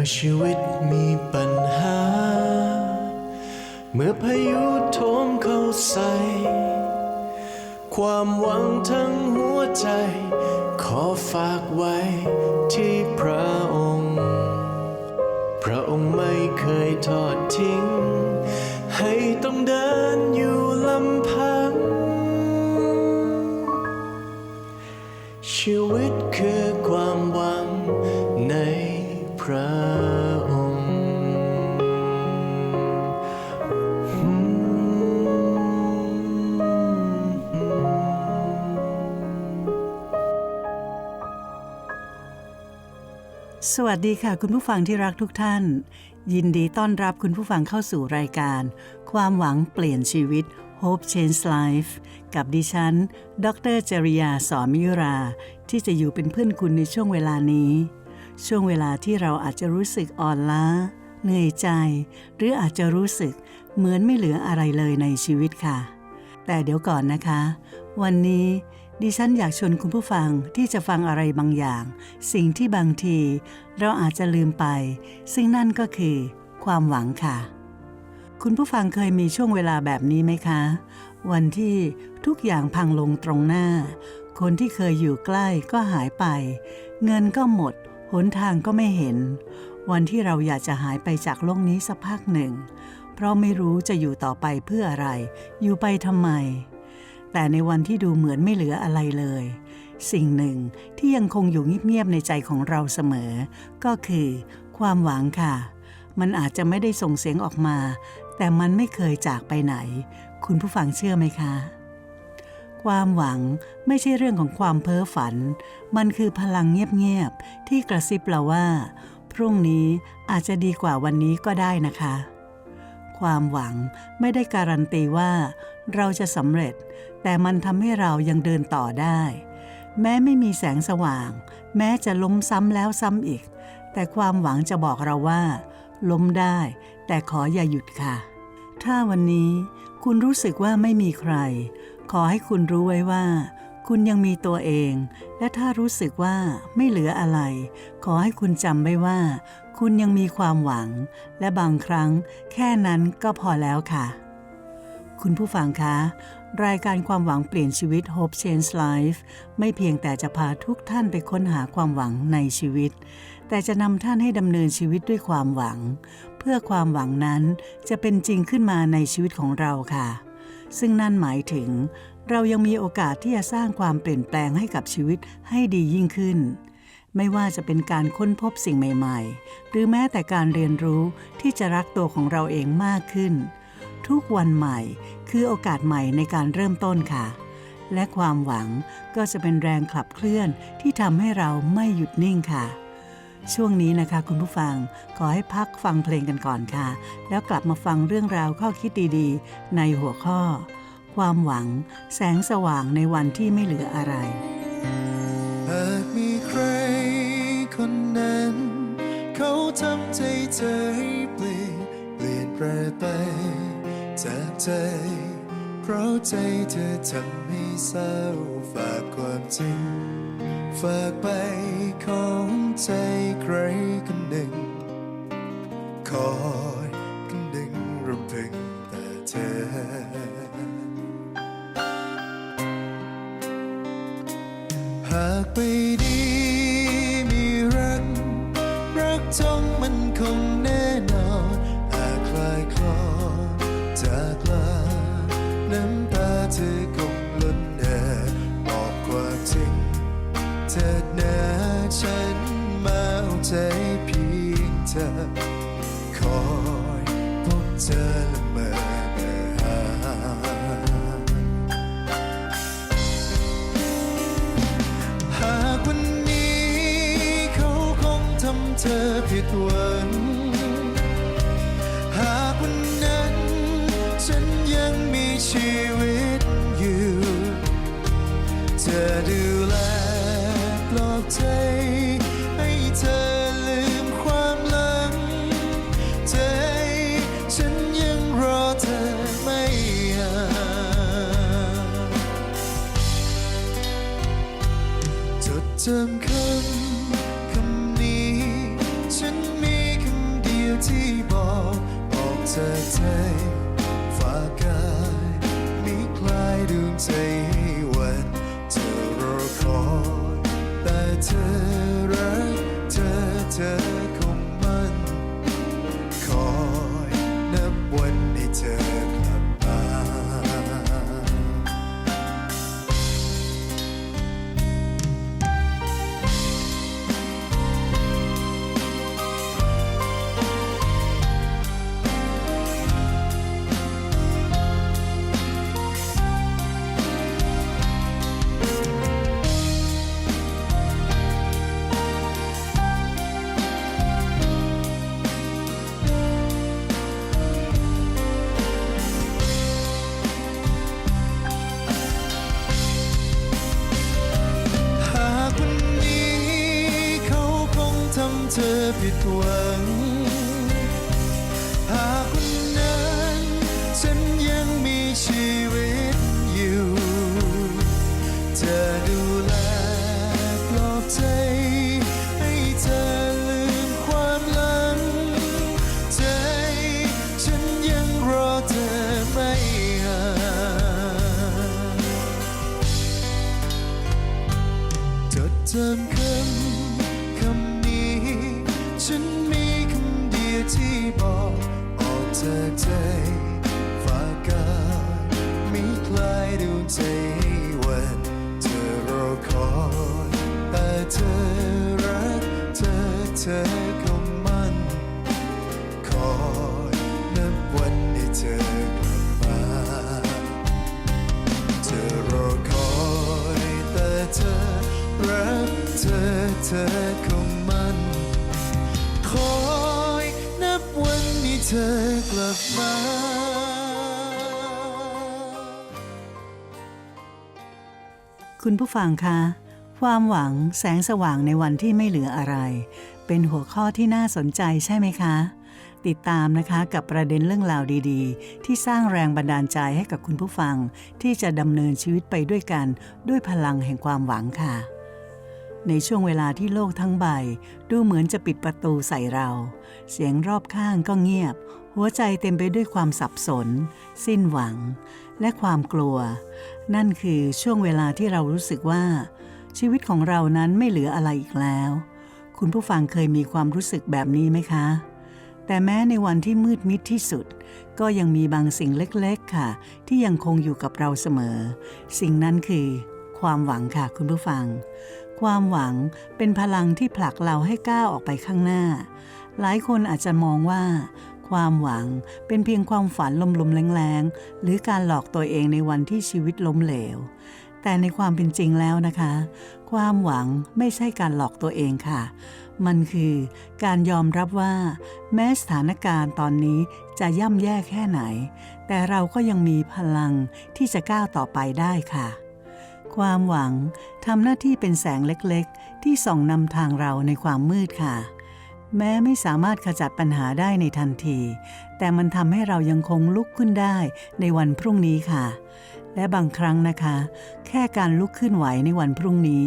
มื่อชีวิตมีปัญหา เมื่อพายุโถมเข้าใส่ ความหวังทั้งหัวใจ ขอฝากไว้ที่พระองค์ พระองค์ไม่เคยทอดทิ้ง ให้ต้องเดินอยู่ลำพัง ชีวิตคือความหวัง สวัสดีค่ะ คุณผู้ฟังที่รักทุกท่าน ยินดีต้อนรับคุณผู้ฟังเข้าสู่รายการ ความหวังเปลี่ยนชีวิต Hope Change Life กับดิฉัน ดรจริยาสอนมิยุรา ที่จะอยู่เป็นเพื่อนคุณในช่วงเวลานี้ ช่วงเวลาที่เราอาจจะรู้สึกอ่อนล้า เหนื่อยใจ หรืออาจจะรู้สึกเหมือนไม่เหลืออะไรเลยในชีวิตค่ะ แต่เดี๋ยวก่อนนะคะ วันนี้ ดิฉันอยากชวนคุณผู้ฟังที่จะฟังอะไรบางอย่าง สิ่งที่บางทีเราอาจจะลืมไป ซึ่งนั่นก็คือ ความหวังค่ะ คุณผู้ฟังเคยมีช่วงเวลาแบบนี้ไหมคะ วันที่ทุกอย่างพังลงตรงหน้า คนที่เคยอยู่ใกล้ก็หายไป เงินก็หมด หนทางก็ไม่เห็น วันที่เราอยากจะหายไปจากโลกนี้สักพักหนึ่ง เพราะไม่รู้จะอยู่ต่อไปเพื่ออะไร อยู่ไปทำไม แต่ในวันที่ดูเหมือนไม่เหลืออะไรเลย สิ่งหนึ่งที่ยังคงอยู่เงียบๆในใจของเราเสมอ ก็คือ ความหวังค่ะ มันอาจจะไม่ได้ส่งเสียงออกมา แต่มันไม่เคยจากไปไหน คุณผู้ฟังเชื่อไหมคะ ความหวังไม่ใช่เรื่องของความเพ้อฝัน มันคือพลังเงียบๆที่กระซิบเราว่า พรุ่งนี้อาจจะดีกว่าวันนี้ก็ได้นะคะ ความหวังไม่ได้การันตีว่า เราจะสำเร็จ แต่มันทำให้เรายังเดินต่อได้ แม้ไม่มีแสงสว่าง แม้จะล้มซ้ำแล้วซ้ำอีก แต่ความหวังจะบอกเราว่า ล้มได้ แต่ขออย่าหยุดค่ะ ถ้าวันนี้คุณรู้สึกว่าไม่มีใคร ขอให้คุณรู้ไว้ว่า คุณยังมีตัวเอง และถ้ารู้สึกว่าไม่เหลืออะไร ขอให้คุณจำไว้ว่า คุณยังมีความหวัง และบางครั้งแค่นั้นก็พอแล้วค่ะ คุณผู้ฟังคะ รายการความหวังเปลี่ยนชีวิต Hope Change Life ไม่เพียงแต่จะพาทุกท่านไปค้นหาความหวังในชีวิต แต่จะนำท่านให้ดำเนินชีวิตด้วยความหวัง เพื่อความหวังนั้นจะเป็นจริงขึ้นมาในชีวิตของเราค่ะ ซึ่งนั่นหมายถึง เรายังมีโอกาสที่จะสร้างความเปลี่ยนแปลงให้กับชีวิตให้ดียิ่งขึ้นไม่ว่าจะเป็นการค้นพบสิ่งใหม่ ๆ หรือแม้แต่การเรียนรู้ที่จะรักตัวของเราเองมากขึ้น ทุกวันใหม่คือโอกาสใหม่ในการเริ่มต้นค่ะ และความหวังก็จะเป็นแรงขับเคลื่อนที่ทำให้เราไม่หยุดนิ่งค่ะ ช่วงนี้นะคะคุณผู้ฟังขอให้พักฟังเพลงกันก่อนค่ะ แล้วกลับมาฟังเรื่องราวข้อคิดดีๆ ในหัวข้อ ความหวังแสงสว่างในวันที่ไม่เหลืออะไรหากมีใครคนนั้น เขาทำใจเธอให้เปลี่ยนเปลี่ยนแปลงไป ใจ เพราะใจเธอทำให้เศร้าฝากความจริง ฝากไปของใจใครคนหนึ่ง คอยกันดึงรำพึงแต่เธอหากไปำคำคำนี้ ฉันมีคำเดียวที่บอกออกจากใจฝากกายมีคลายดวงใจ เธอคงมันคอยนับวันนี้เธอกลับมาคุณผู้ฟังคะ ความหวังแสงสว่างในวันที่ไม่เหลืออะไร เป็นหัวข้อที่น่าสนใจใช่ไหมคะ ติดตามนะคะกับประเด็นเรื่องราวดีๆ ที่สร้างแรงบันดาลใจให้กับคุณผู้ฟัง ที่จะดำเนินชีวิตไปด้วยกันด้วยพลังแห่งความหวังค่ะ ในช่วงเวลาที่โลกทั้งใบ ดูเหมือนจะปิดประตูใส่เรา เสียงรอบข้างก็เงียบ หัวใจเต็มไปด้วยความสับสน สิ้นหวัง และความกลัว นั่นคือช่วงเวลาที่เรารู้สึกว่า ชีวิตของเรานั้นไม่เหลืออะไรอีกแล้ว คุณผู้ฟังเคยมีความรู้สึกแบบนี้ไหมคะ แต่แม้ในวันที่มืดมิดที่สุด ก็ยังมีบางสิ่งเล็กๆค่ะ ที่ยังคงอยู่กับเราเสมอ สิ่งนั้นคือ ความหวังค่ะคุณผู้ฟัง ความหวังเป็นพลังที่ผลักเราให้ก้าวออกไปข้างหน้า หลายคนอาจจะมองว่า ความหวังเป็นเพียงความฝันลมๆแรงๆ หรือการหลอกตัวเองในวันที่ชีวิตล้มเหลว แต่ในความเป็นจริงแล้วนะคะ ความหวังไม่ใช่การหลอกตัวเองค่ะ มันคือการยอมรับว่า แม้สถานการณ์ตอนนี้จะย่ำแย่แค่ไหน แต่เราก็ยังมีพลังที่จะก้าวต่อไปได้ค่ะ ความหวังทำหน้าที่เป็นแสงเล็กๆ ที่ส่องนำทางเราในความมืดค่ะ แม้ไม่สามารถขจัดปัญหาได้ในทันที แต่มันทำให้เรายังคงลุกขึ้นได้ในวันพรุ่งนี้ค่ะ และบางครั้งนะคะ แค่การลุกขึ้นไหวในวันพรุ่งนี้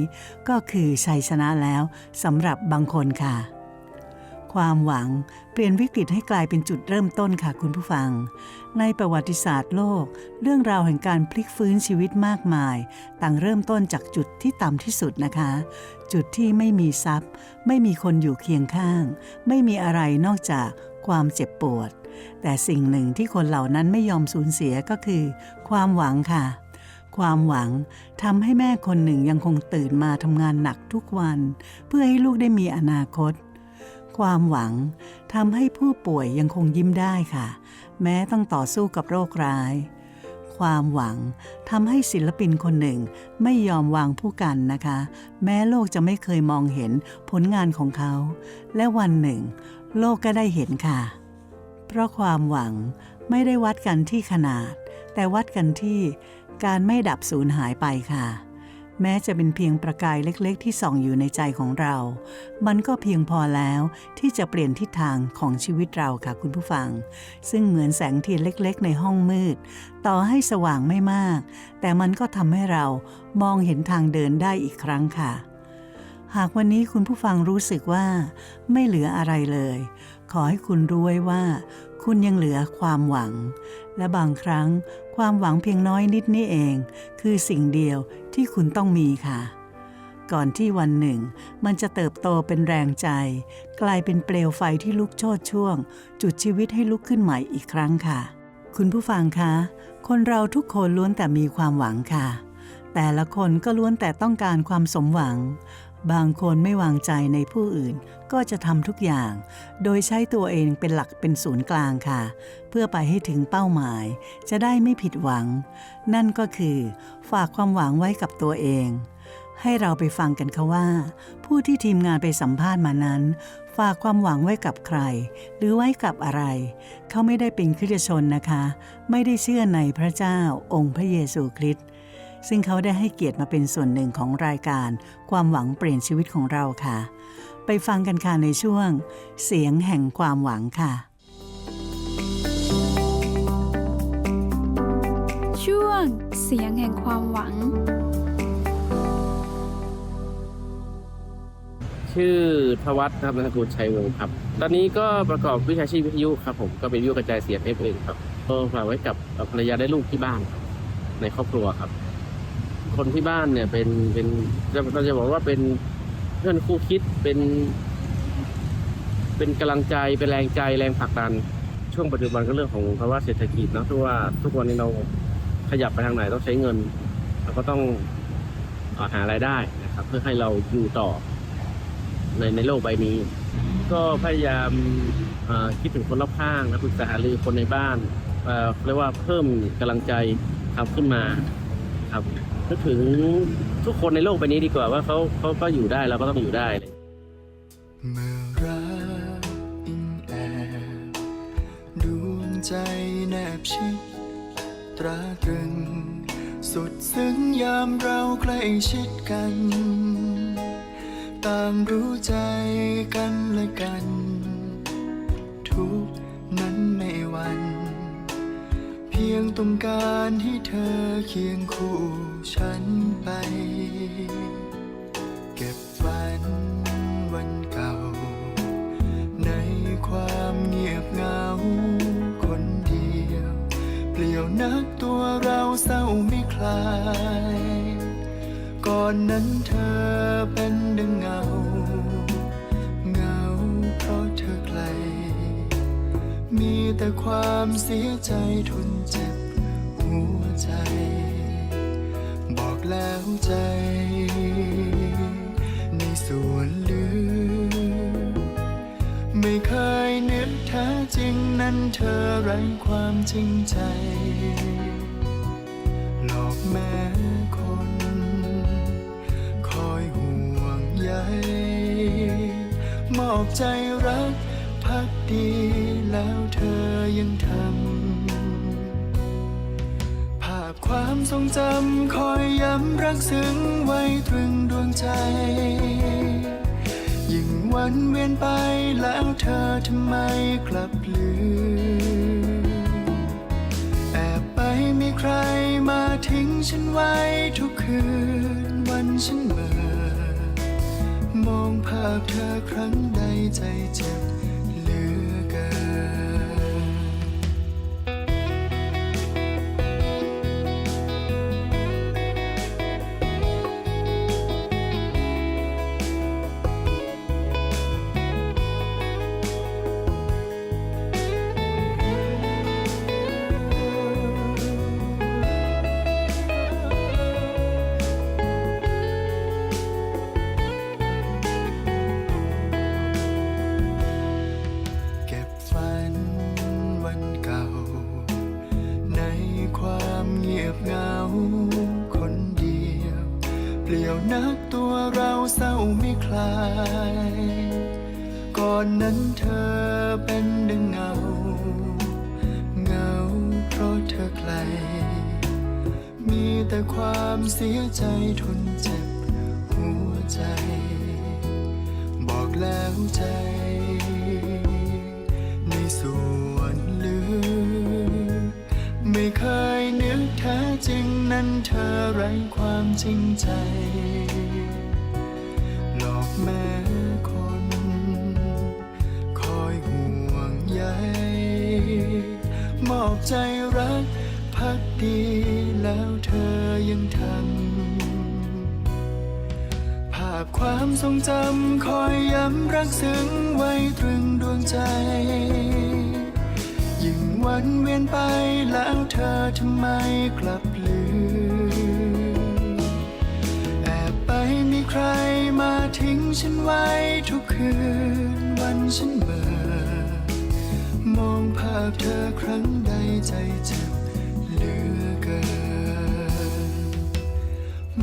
ก็คือชัยชนะแล้วสำหรับบางคนค่ะ ความหวัง เปลี่ยนวิกฤตให้กลายเป็นจุดเริ่มต้นค่ะคุณผู้ฟัง ในประวัติศาสตร์โลก เรื่องราวแห่งการพลิกฟื้นชีวิตมากมาย ต่างเริ่มต้นจากจุดที่ต่ำที่สุดนะคะ จุดที่ไม่มีทรัพย์ ไม่มีคนอยู่เคียงข้าง ไม่มีอะไรนอกจากความเจ็บปวด แต่สิ่งหนึ่งที่คนเหล่านั้นไม่ยอมสูญเสียก็คือ ความหวังค่ะความหวังทำให้แม่คนหนึ่งยังคงตื่นมาทำงานหนักทุกวัน เพื่อให้ลูกได้มีอนาคต ความหวังทำให้ผู้ป่วยยังคงยิ้มได้ค่ะ แม้ต้องต่อสู้กับโรคร้าย ความหวังทำให้ศิลปินคนหนึ่งไม่ยอมวางผู้กันนะคะ แม้โลกจะไม่เคยมองเห็นผลงานของเขา และวันหนึ่ง โลกก็ได้เห็นค่ะ เพราะความหวังไม่ได้วัดกันที่ขนาด แต่วัดกันที่การไม่ดับสูญหายไปค่ะ แม้จะเป็นเพียงประกายเล็กๆ ที่ส่องอยู่ในใจของเรา มันก็เพียงพอแล้วที่จะเปลี่ยนทิศทางของชีวิตเราค่ะคุณผู้ฟัง ซึ่งเหมือนแสงเทียนเล็กๆ ในห้องมืด ต่อให้สว่างไม่มาก แต่มันก็ทำให้เรามองเห็นทางเดินได้อีกครั้งค่ะ หากวันนี้คุณผู้ฟังรู้สึกว่าไม่เหลืออะไรเลย ขอให้คุณรู้ไว้ว่า คุณยังเหลือความหวัง และบางครั้ง ความหวังเพียงน้อยนิดนี่เอง คือสิ่งเดียวที่คุณต้องมีค่ะ ก่อนที่วันหนึ่ง มันจะเติบโตเป็นแรงใจ กลายเป็นเปลวไฟที่ลุกโชนช่วง จุดชีวิตให้ลุกขึ้นใหม่อีกครั้งค่ะ คุณผู้ฟังคะ คนเราทุกคนล้วนแต่มีความหวังค่ะ แต่ละคนก็ล้วนแต่ต้องการความสมหวัง บางคนไม่วางใจในผู้อื่นก็จะทำทุกอย่าง โดยใช้ตัวเองเป็นหลักเป็นศูนย์กลางค่ะ เพื่อไปให้ถึงเป้าหมาย จะได้ไม่ผิดหวัง นั่นก็คือ ฝากความหวังไว้กับตัวเอง ให้เราไปฟังกันค่ะว่า ผู้ที่ทีมงานไปสัมภาษณ์มานั้น ฝากความหวังไว้กับใคร หรือไว้กับอะไร เขาไม่ได้เป็นคริสตชนนะคะ ไม่ได้เชื่อในพระเจ้าองค์พระเยซูคริสต์ ซึ่งเขาได้ให้เกียรติมาเป็นส่วนหนึ่งของรายการ ความหวังเปลี่ยนชีวิตของเราค่ะ ไปฟังกันค่ะในช่วง เสียงแห่งความหวังค่ะ ช่วง เสียงแห่งความหวัง ชื่อทวัฒน์ครับนามสกุลชัยวงศ์ครับ ตอนนี้ก็ประกอบวิชาชีพวิทยุครับผมก็เป็นวิทยุกระจายเสียงเอฟเองครับก็ฝากไว้กับภรรยาและลูกที่บ้านครับในครอบครัวครับ คนที่บ้านเนี่ยเป็นเป็นเราจะบอกว่าเป็นเพื่อนคู่คิดเป็น เป็นกำลังใจเป็นแรงใจแรงผลักดัน ช่วงปัจจุบันก็เรื่องของภาวะเศรษฐกิจเนอะที่ว่าทุกวันนี้เราขยับไปทางไหนต้องใช้เงินเราก็ต้องอ่อหารายได้นะครับ เพื่อให้เราอยู่ต่อในในโลกใบนี้ ก็พยายามคิดถึงคนรอบข้างและปรึกษาหารือคนในบ้านเอ่อเรียกว่าเพิ่มกำลังใจทำขึ้นมาครับ นึกถึงทุกคนในโลกใบนี้ดีกว่าว่าเขาเขาก็อยู่ได้เราก็ต้องอยู่ได้เลยเมื่อรักอิงแอบดวงใจแนบชิดตราตรึง สุดซึ้งยามเราใกล้ชิดกัน ต่างรู้ใจกันและกัน ทุกนั้นไม่วัน เพียงต้องการให้เธอเคียงคู่ ฉันไป เก็บฝันวันเก่า ในความเงียบเหงา คนเดียว เปลี่ยวนักตัวเราเศร้าไม่คลาย ก่อนนั้นเธอเป็นดังเงา เงาเพราะเธอไกล มีแต่ความเสียใจทนเจ็บหัวใจ แล้วใจ ในส่วนลึกไม่เคยนึกแท้จริงนั้นเธอไร้ความจริงใจ หลอกแม้คน คอยห่วงใยมอบใจรักพักดีแล้วเธอยังทำ ความทรงจำคอยย้ำรักซึ้งไว้ตรึงดวงใจ ยิ่งวันเวียนไปแล้วเธอทำไมกลับลืม แอบไปมีใครมาทิ้งฉันไว้ทุกคืนวันฉันเมื่อมองภาพเธอครั้งใดใจเจ็บ ความจริงใจ หลอกแม้คน คอยห่วงใยมอบใจรักพักดีแล้วเธอยังทำภาพความทรงจำคอยย้ำรักซึ้งไว้ตรึงดวงใจยิ่งวันเวียนไปแล้วเธอทำไมกลับ ใครมาทิ้งฉันไว้ทุกคืนวันฉันเบื่อ มองภาพเธอครั้งใดใจเจ็บเหลือเกิน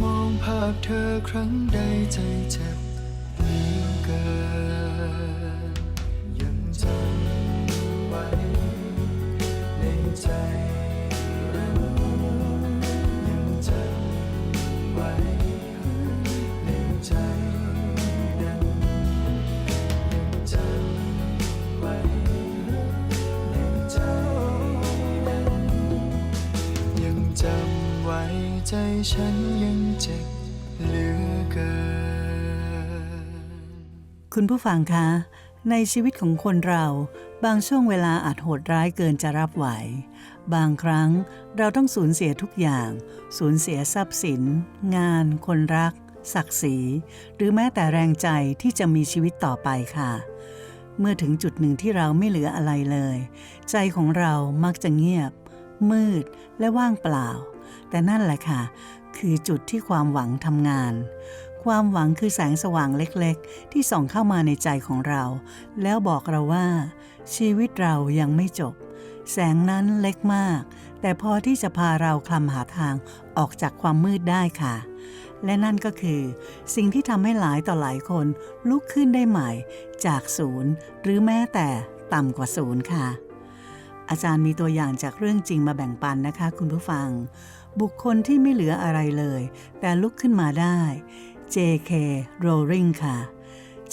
มองภาพเธอครั้งใดใจเจ็บ ฉันยังเจ็บเหลือเกิน คุณผู้ฟังคะ ในชีวิตของคนเรา บางช่วงเวลาอาจโหดร้ายเกินจะรับไหว บางครั้งเราต้องสูญเสียทุกอย่าง สูญเสียทรัพย์สิน งาน คนรัก ศักดิ์ศรี หรือแม้แต่แรงใจที่จะมีชีวิตต่อไปค่ะ เมื่อถึงจุดหนึ่งที่เราไม่เหลืออะไรเลย ใจของเรามักจะเงียบ มืดและว่างเปล่า แต่นั่นแหละค่ะ คือจุดที่ความหวังทำงาน ความหวังคือแสงสว่างเล็กๆ ที่ส่องเข้ามาในใจของเรา แล้วบอกเราว่า ชีวิตเรายังไม่จบ แสงนั้นเล็กมาก แต่พอที่จะพาเราคลำหาทางออกจากความมืดได้ค่ะและนั่นก็คือสิ่งที่ทำให้หลายต่อหลายคนลุกขึ้นได้ใหม่ จากศูนย์ หรือแม้แต่ต่ำกว่าศูนย์ค่ะ อาจารย์มีตัวอย่างจากเรื่องจริงมาแบ่งปันนะคะคุณผู้ฟัง บุคคลที่ไม่เหลืออะไรเลย แต่ลุกขึ้นมาได้ J.K. Rowling ค่ะ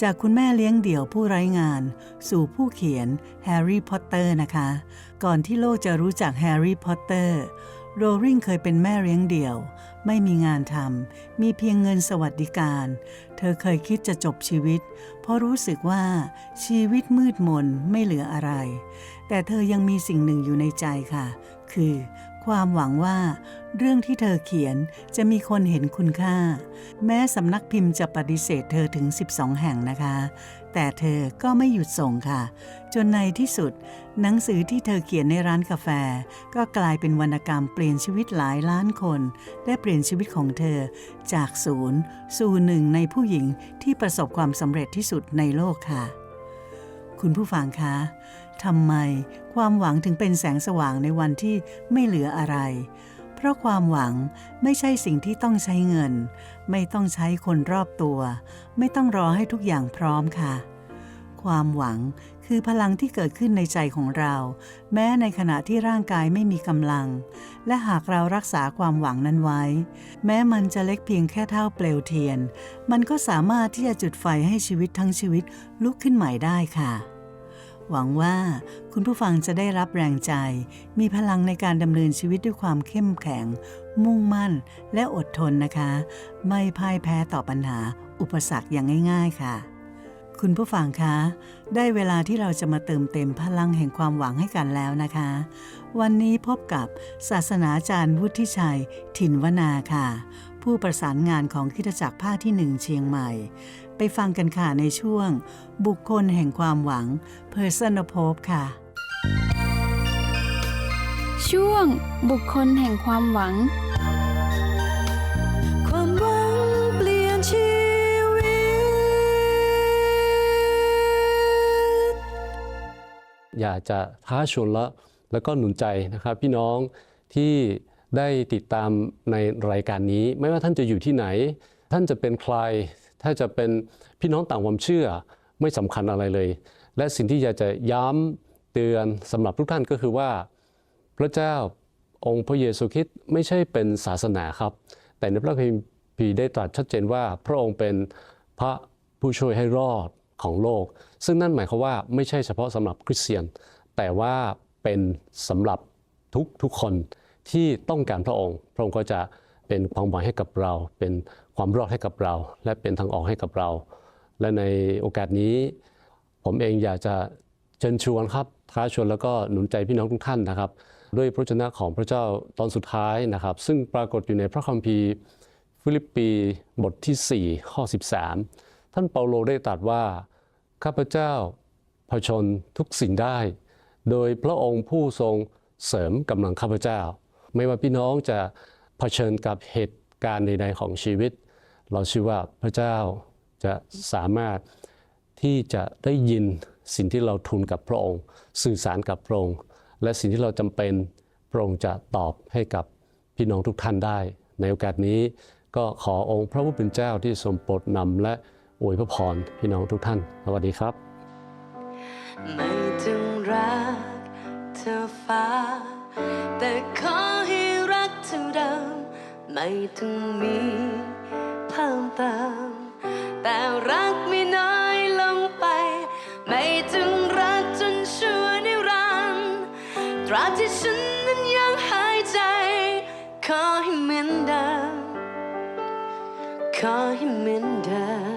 จากคุณแม่เลี้ยงเดี่ยวผู้ไร้งาน สู่ผู้เขียนแฮร์รี่พอตเตอร์นะคะ ก่อนที่โลกจะรู้จักแฮร์รี่พอตเตอร์โรลลิงเคยเป็นแม่เลี้ยงเดี่ยว ไม่มีงานทำมีเพียงเงินสวัสดิการ เธอเคยคิดจะจบชีวิต เพราะรู้สึกว่าชีวิตมืดมนไม่เหลืออะไร แต่เธอยังมีสิ่งหนึ่งอยู่ในใจค่ะ คือ ความหวังว่า เรื่องที่เธอเขียนจะมีคนเห็นคุณค่า แม้สำนักพิมพ์จะปฏิเสธเธอถึง 12 แห่งนะคะ แต่เธอก็ไม่หยุดส่งค่ะ จนในที่สุด หนังสือที่เธอเขียนในร้านกาแฟ ก็กลายเป็นวรรณกรรมเปลี่ยนชีวิตหลายล้านคนและเปลี่ยนชีวิตของเธอ จากศูนย์สู่หนึ่งในผู้หญิงที่ประสบความสำเร็จที่สุดในโลกค่ะ คุณผู้ฟังคะ ทำไมความหวังถึงเป็นแสงสว่างในวันที่ไม่เหลืออะไร เพราะความหวังไม่ใช่สิ่งที่ต้องใช้เงิน ไม่ต้องใช้คนรอบตัว ไม่ต้องรอให้ทุกอย่างพร้อมค่ะ ความหวังคือพลังที่เกิดขึ้นในใจของเรา แม้ในขณะที่ร่างกายไม่มีกำลัง และหากเรารักษาความหวังนั้นไว้ แม้มันจะเล็กเพียงแค่เท่าเปลวเทียน มันก็สามารถที่จะจุดไฟให้ชีวิตทั้งชีวิตลุกขึ้นใหม่ได้ค่ะ หวังว่าคุณผู้ฟังจะได้รับแรงใจ มีพลังในการดำเนินชีวิตด้วยความเข้มแข็ง มุ่งมั่นและอดทนนะคะ ไม่พ่ายแพ้ต่อปัญหาอุปสรรคอย่างง่าย ๆค่ะ คุณผู้ฟังคะ ได้เวลาที่เราจะมาเติมเต็มพลังแห่งความหวังให้กันแล้วนะคะ วันนี้พบกับศาสนาจารย์วุฒิชัย ถิ่นวนาค่ะ ผู้ประสานงานของคริดจักรภาคที่หนึ่งเชียงใหม่ ไปฟังกันค่ะในช่วง บุคคลแห่งความหวัง Person of Hope ค่ะ ช่วง บุคคลแห่งความหวังความหวังเปลี่ยนชีวิตอยากจะท้าชวนและแล้วก็หนุนใจนะครับ พี่น้องที่ ได้ติดตามในรายการนี้ ไม่ว่าท่านจะอยู่ที่ไหน ท่านจะเป็นใคร ถ้าจะเป็นพี่น้องต่างความเชื่อไม่สำคัญอะไรเลย และสิ่งที่อยากจะย้ำเตือนสำหรับทุกท่านก็คือว่า พระเจ้าองค์พระเยซูคริสต์ไม่ใช่เป็นศาสนาครับ แต่ในพระคัมภีร์ได้ตรัสชัดเจนว่า พระองค์เป็นพระผู้ช่วยให้รอดของโลก ซึ่งนั่นหมายความว่าไม่ใช่เฉพาะสำหรับคริสเตียน แต่ว่าเป็นสำหรับทุกทุกคน ที่ต้องการพระองค์ พระองค์ก็จะเป็นความหวังให้กับเรา เป็นความรอดให้กับเรา และเป็นทางออกให้กับเรา และในโอกาสนี้ ผมเองอยากจะเชิญชวนครับท้าชวนแล้วก็หนุนใจพี่น้องทุกท่านนะครับ ด้วยพระชนะของพระเจ้าตอนสุดท้ายนะครับ ซึ่งปรากฏอยู่ในพระคัมภีร์ฟิลิปปีบทที่ 4 ข้อ 13 ท่านเปาโลได้ตรัสว่าข้าพเจ้าผชนทุกสิ่งได้ โดยพระองค์ผู้ทรงเสริมกำลังข้าพเจ้า ไม่ว่าพี่น้องจะเผชิญกับเหตุการณ์ใดๆของชีวิต เราเชื่อว่าพระเจ้าจะสามารถที่จะได้ยินสิ่งที่เราทูลกับพระองค์ สื่อสารกับพระองค์ และสิ่งที่เราจำเป็นพระองค์จะตอบให้กับพี่น้องทุกท่านได้ ในโอกาสนี้ก็ขอองค์พระผู้เป็นเจ้าที่ทรงโปรดนำและอวยพระพรพี่น้องทุกท่าน สวัสดีครับไม่ต้องรักเธอฟ้าแต่ขอ เดิม ไม่ต้องมีเพิ่มเติม แต่รักไม่น้อยลงไป ไม่ต้องรักจนชั่วนิรันดร์ตราบที่ฉันนั้นยังหายใจ ขอให้เหมือนเดิม ขอให้เหมือนเดิม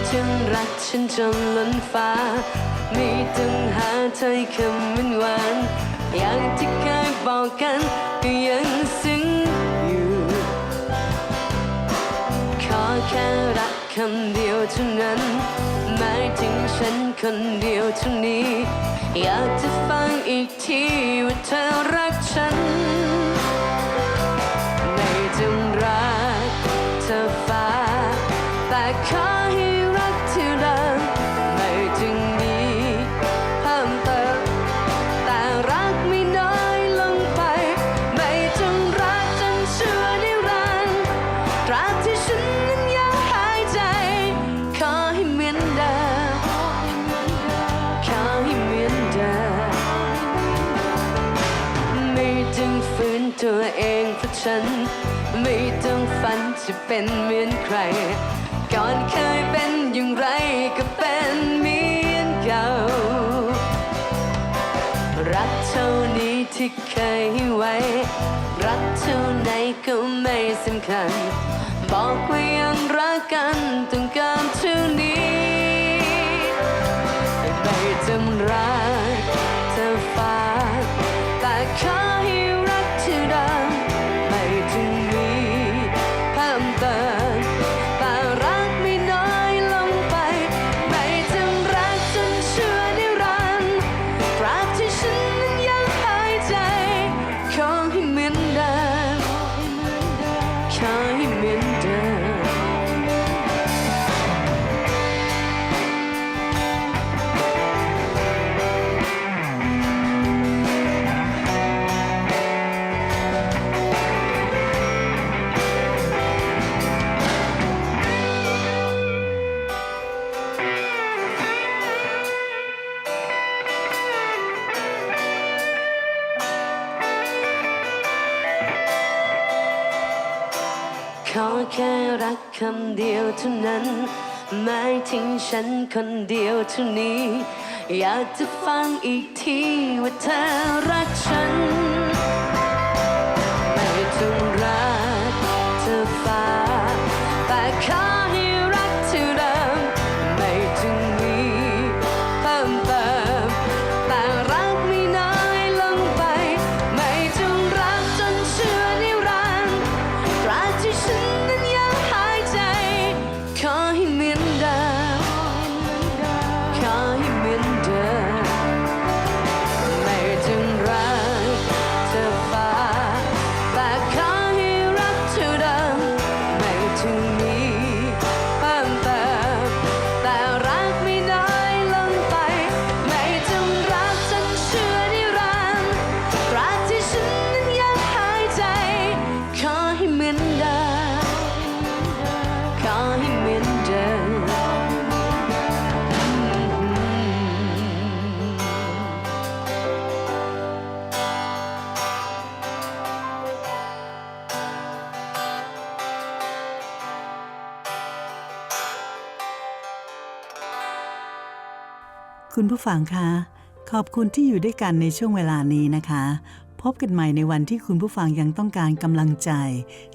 ไม่ต้องรักฉันจนล้นฟ้า ไม่ต้องหาถ้อยคำหวานหวาน อย่างที่เคยบอกกันก็ยังซึ้งอยู่ ขอแค่รักคำเดียวเท่านั้นหมายถึงฉันคนเดียวเท่านี้ อยากจะฟังอีกทีว่าเธอรักฉัน ฝันจะเป็นเหมือนใคร ก่อนเคยเป็นอย่างไรก็เป็นเหมือนเก่า รักเท่านี้ที่เคยไว้ รักเท่าไหนก็ไม่สำคัญ บอกว่ายังรักกันต้องการเท่านี้ แค่รักคำเดียวเท่านั้นหมายถึงฉันคนเดียวเท่านี้ อยากจะฟังอีกทีว่าเธอรักฉัน ไม่ถึง ผู้ฟังคะขอบคุณที่อยู่ด้วยกันในช่วงเวลานี้นะคะ พบกันใหม่ในวันที่คุณผู้ฟังยังต้องการกำลังใจ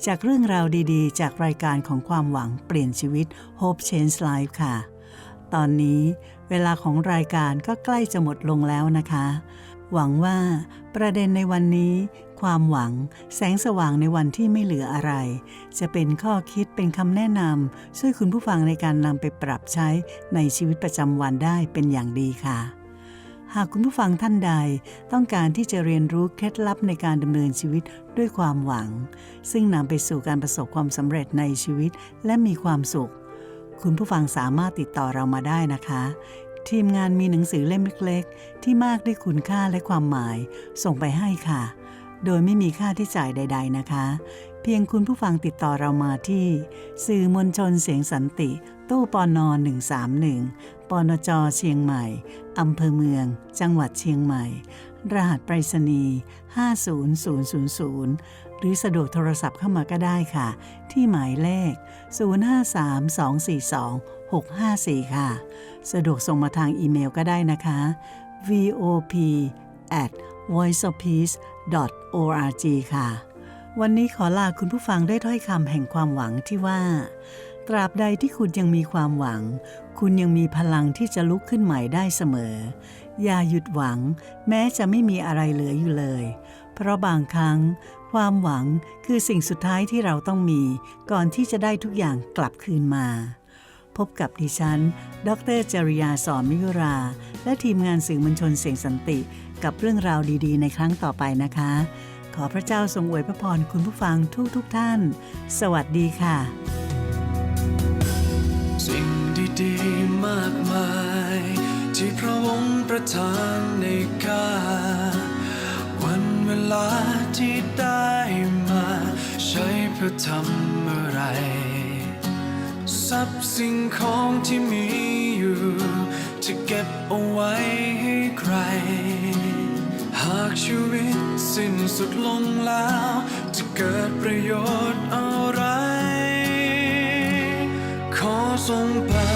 จากเรื่องราวดีๆ จากรายการของความหวังเปลี่ยนชีวิต Hope Change Life ค่ะ ตอนนี้เวลาของรายการก็ใกล้จะหมดลงแล้วนะคะ หวังว่าประเด็นในวันนี้ ความหวัง แสงสว่างในวันที่ไม่เหลืออะไร จะเป็นข้อคิดเป็นคำแนะนำช่วยคุณผู้ฟังในการนำไปปรับใช้ในชีวิตประจำวันได้เป็นอย่างดีค่ะ หากคุณผู้ฟังท่านใด ต้องการที่จะเรียนรู้เคล็ดลับในการดำเนินชีวิตด้วยความหวัง ซึ่งนำไปสู่การประสบความสำเร็จในชีวิตและมีความสุข คุณผู้ฟังสามารถติดต่อเรามาได้นะคะทีมงานมีหนังสือเล่มเล็ก ๆ ที่มากด้วยคุณค่าและความหมาย ส่งไปให้ค่ะ โดยไม่มีค่าที่จ่ายใด ๆ นะคะ เพียงคุณผู้ฟังติดต่อเรามาที่ สื่อมวลชนเสียงสันติ ตู้ปอนอ131ปอนจเชียงใหม่อำเภอเมือง จังหวัดเชียงใหม่ รหัสไปรษณีย์50000 หรือสะดวกโทรศัพท์เข้ามาก็ได้ค่ะ ที่หมายเลข 053242ค่ะ สะดวกส่งมาทางอีเมลก็ได้นะคะ vop at voiceofpeace org ค่ะ วันนี้ขอลาคุณผู้ฟังด้วยถ้อยคำแห่งความหวังที่ว่า ตราบใดที่คุณยังมีความหวัง คุณยังมีพลังที่จะลุกขึ้นใหม่ได้เสมอ อย่าหยุดหวัง แม้จะไม่มีอะไรเหลืออยู่เลย เพราะบางครั้ง ความหวังคือสิ่งสุดท้ายที่เราต้องมี ก่อนที่จะได้ทุกอย่างกลับคืนมาพบกับดิฉัน ดรจริยาสอนมิยุรา และทีมงานสื่อมวลชนเสียงสันติ กับเรื่องราวดีๆ ในครั้งต่อไปนะคะ ขอพระเจ้าทรงอวยพระพรคุณผู้ฟังทุกๆทท่าน สวัสดีค่ะ สิ่งดีๆมากมาย ที่พระองค์ประทานในกาวันเวลาที่ได้มา ใช้เพื่อทำอะไรทรัพย์สิ่งของที่มีอยู่ จะเก็บเอาไว้ให้ใครากชีวิตสิ้นสุดลงแล้ว จะเกิดประโยชน์อะไร ขอทรงไป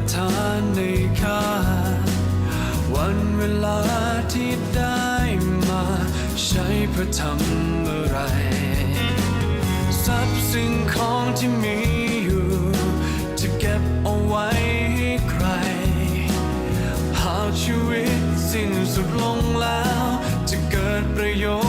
ประทานในข้า วันเวลาที่ได้มา ใช้เพื่อทำอะไร ทรัพย์สิ่งของที่มีอยู่ จะเก็บเอาไว้ให้ใคร หากชีวิตสิ้นสุดลงแล้ว จะเกิดประโยชน์